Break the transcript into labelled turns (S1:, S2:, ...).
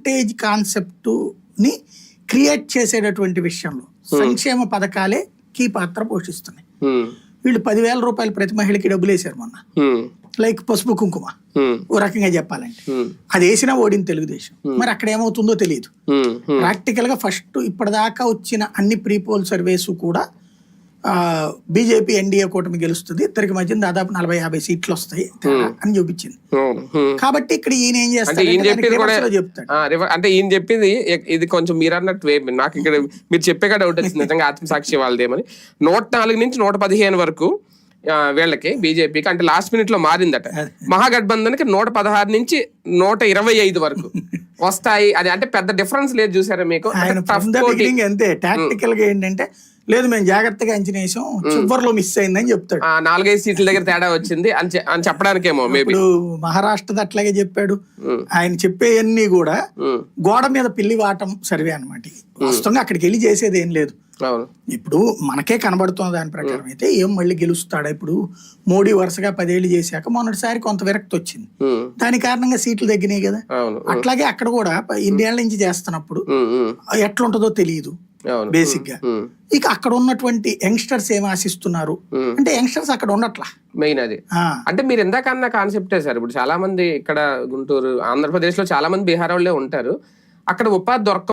S1: Stage కాన్సెప్ట్ని create చేసేటటువంటి విషయంలో. సంక్షేమ పథకాలే కీ పాత్ర పోషిస్తున్నాయి.
S2: ఉమ్,
S1: వీళ్ళు పదివేల రూపాయలు ప్రతి మహిళకి డబ్బులు వేశారు మొన్న.
S2: ఉమ్,
S1: లైక్ పసుపు కుంకుమ. ఓ రకంగా చెప్పాలంటే. అది వేసినా ఓడింది తెలుగుదేశం. మరి అక్కడ ఏమవుతుందో తెలియదు. ప్రాక్టికల్గా ఫస్ట్ ఇప్పటిదాకా వచ్చిన అన్ని ప్రీ పోల్ సర్వేస్ కూడా బీజేపీ ఎన్డీఏ కూటమి గెలుస్తుంది. ఇద్దరికి మధ్య దాదాపు నలభై యాభై సీట్లు వస్తాయి. అని చూపించింది. కాబట్టి ఇక్కడ ఈయన ఏం
S2: అంటే
S1: చేస్తాడు
S2: అంటే ఈయన చెప్పింది ఇది కొంచెం మీరు అన్నట్టు నాకు ఇక్కడ మీరు చెప్పాక డౌట్ వచ్చింది. నిజంగా ఆత్మసాక్షి వాళ్ళదేమని నూట నాలుగు నుంచి నూట పదిహేను వరకు వీళ్ళకి బీజేపీకి అంటే లాస్ట్ మినిట్లో మారిందట. మహాగఠబంధన్కి నూట పదహారు నుంచి నూట ఇరవై ఐదు వరకు వస్తాయి. అది అంటే పెద్ద డిఫరెన్స్ లేదు చూసారా మీకు?
S1: అంతే. టాక్టికల్గా ఏంటంటే లేదు మేము జాగ్రత్తగా అంచనా వేసాం. చివరిలో మిస్ అయిందని చెప్తాడు.
S2: ఆ, నాలుగైదు సీట్ల దగ్గర తేడా వచ్చింది. అని చెప్పడానికేమో
S1: ఇప్పుడు మహారాష్ట్రది అట్లాగే చెప్పాడు. ఆయన చెప్పేవన్నీ కూడా గోడ మీద పిల్లి వాటం సర్వే అనమాట వాస్తవంగా అక్కడికి వెళ్ళి చేసేది ఏం లేదు. ఇప్పుడు మనకే కనబడుతున్న దాని ప్రకారం అయితే ఏం మళ్ళీ గెలుస్తాడా? ఇప్పుడు మోడీ వరుసగా పదేళ్ళు చేశాక మొన్నటిసారి కొంత విరక్తి వచ్చింది. దాని కారణంగా సీట్లు తగ్గినాయి కదా. అట్లాగే అక్కడ కూడా ఇన్నేళ్ళ నుంచి చేస్తున్నప్పుడు ఎట్లుంటుందో తెలియదు.
S2: బేసిక్గా
S1: ఇక అక్కడ ఉన్నటువంటి యంగ్స్టర్స్ ఏం ఆశిస్తున్నారు. అంటే యంగ్స్టర్స్ అక్కడ ఉండట్లా?
S2: మెయిన్ అది. అంటే మీరు ఎందాక అన్న కాన్సెప్టే సార్. ఇప్పుడు చాలా మంది ఇక్కడ గుంటూరు ఆంధ్రప్రదేశ్లో చాలా మంది బీహార్ వాళ్ళే ఉంటారు. అక్కడ ఉపాధి దొరక